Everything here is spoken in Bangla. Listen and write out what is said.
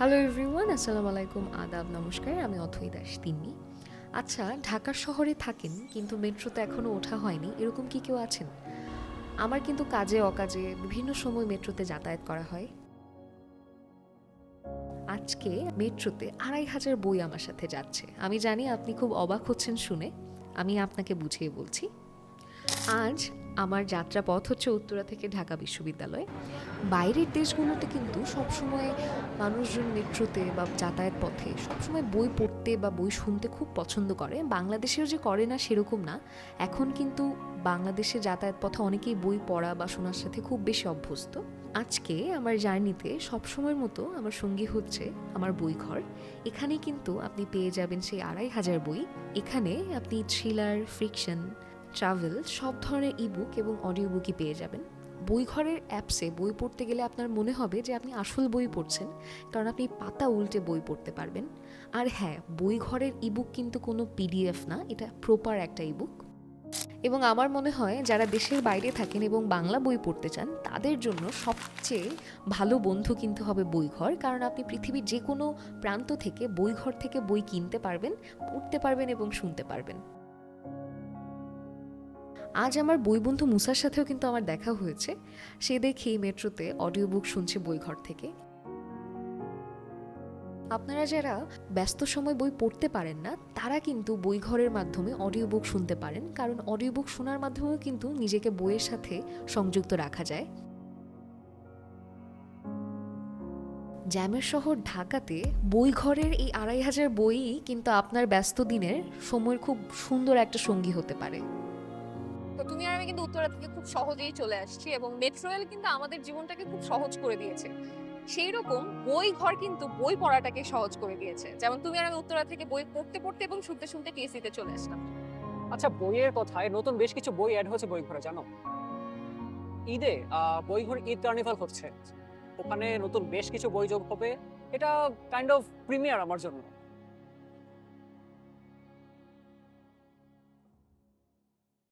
হ্যালো এভরিওয়ান আসসালামু আলাইকুম আদাব নমস্কার আমি অথই দাস তিন্নি। আচ্ছা ঢাকার শহরে থাকেন, কিন্তু মেট্রোতে এখনও ওঠা হয়নি, এরকম কি কেউ আছেন? আমার কিন্তু কাজে অকাজে বিভিন্ন সময় মেট্রোতে যাতায়াত করা হয়। আজকে মেট্রোতে আড়াই হাজার বই আমার সাথে যাচ্ছে। আমি জানি আপনি খুব অবাক হচ্ছেন শুনে, আমি আপনাকে বুঝিয়ে বলছি। আজ আমার যাত্রাপথ হচ্ছে উত্তরা থেকে ঢাকা বিশ্ববিদ্যালয়। বাইরের দেশগুলোতে কিন্তু সবসময় মানুষজন মেট্রোতে বা যাতায়াত পথে সবসময় বই পড়তে বা বই শুনতে খুব পছন্দ করে। বাংলাদেশেও যে করে না সেরকম না। এখন কিন্তু বাংলাদেশে যাতায়াত পথে অনেকেই বই পড়া বা শোনার সাথে খুব বেশি অভ্যস্ত। আজকে আমার জার্নিতে সবসময়ের মতো আমার সঙ্গী হচ্ছে আমার বই ঘর এখানে কিন্তু আপনি পেয়ে যাবেন সেই আড়াই হাজার বই। এখানে আপনি থ্রিলার ফ্রিকশন ট্রাভেল সব ধরনের ইবুক এবং অডিও বুকই পেয়ে যাবেন। বই ঘরের অ্যাপসে বই পড়তে গেলে আপনার মনে হবে যে আপনি আসল বই পড়ছেন, কারণ আপনি পাতা উল্টে বই পড়তে পারবেন। আর হ্যাঁ বই ঘরের ইবুক কিন্তু কোনো পিডিএফ না, এটা প্রপার একটা ইবুক এবং আমার মনে হয় যারা দেশের বাইরে থাকেন এবং বাংলা বই পড়তে চান, তাদের জন্য সবচেয়ে ভালো বন্ধু কিন্তু হবে বইঘর, কারণ আপনি পৃথিবীর যে কোনো প্রান্ত থেকে বইঘর থেকে বই কিনতে পারবেন, পড়তে পারবেন এবং শুনতে পারবেন। আজ আমার বই বন্ধু মুসার সাথেও কিন্তু আমার দেখা হয়েছে। সে দেখি মেট্রোতে অডিও বুক শুনছে বইঘর থেকে। আপনারা যারা ব্যস্ত সময় বই পড়তে পারেন না, তারা কিন্তু বইঘরের মাধ্যমে অডিও বুক শুনতে পারেন। কারণ অডিও বুক শোনার মাধ্যমেও কিন্তু নিজেকে বইয়ের সাথে সংযুক্ত রাখা যায়। জ্যামের শহর ঢাকাতে বইঘরের এই আড়াই হাজার বইই কিন্তু আপনার ব্যস্ত দিনের সময়ের খুব সুন্দর একটা সঙ্গী হতে পারে। কিন্তু উত্তরা থেকে খুব সহজেই চলে আসছি এবং মেট্রো রেল কিন্তু আমাদের জীবনটাকে খুব সহজ করে দিয়েছে। সেই রকম বই ঘর কিন্তু বই পড়াটাকে সহজ করে দিয়েছে। যেমন তুমি আর আমি উত্তরা থেকে বই পড়তে পড়তে এবং শুনতে শুনতে টিএসসিতে চলে আসলাম। আচ্ছা বইয়ের কথায় নতুন বেশ কিছু বই অ্যাড হচ্ছে বই ঘরে, জানো? ঈদে বই ঘর ঈদ কার্নিভাল হচ্ছে। ওখানে নতুন বেশ কিছু বই যোগ হবে। এটা কাইন্ড অফ প্রিমিয়ার আমার জন্য।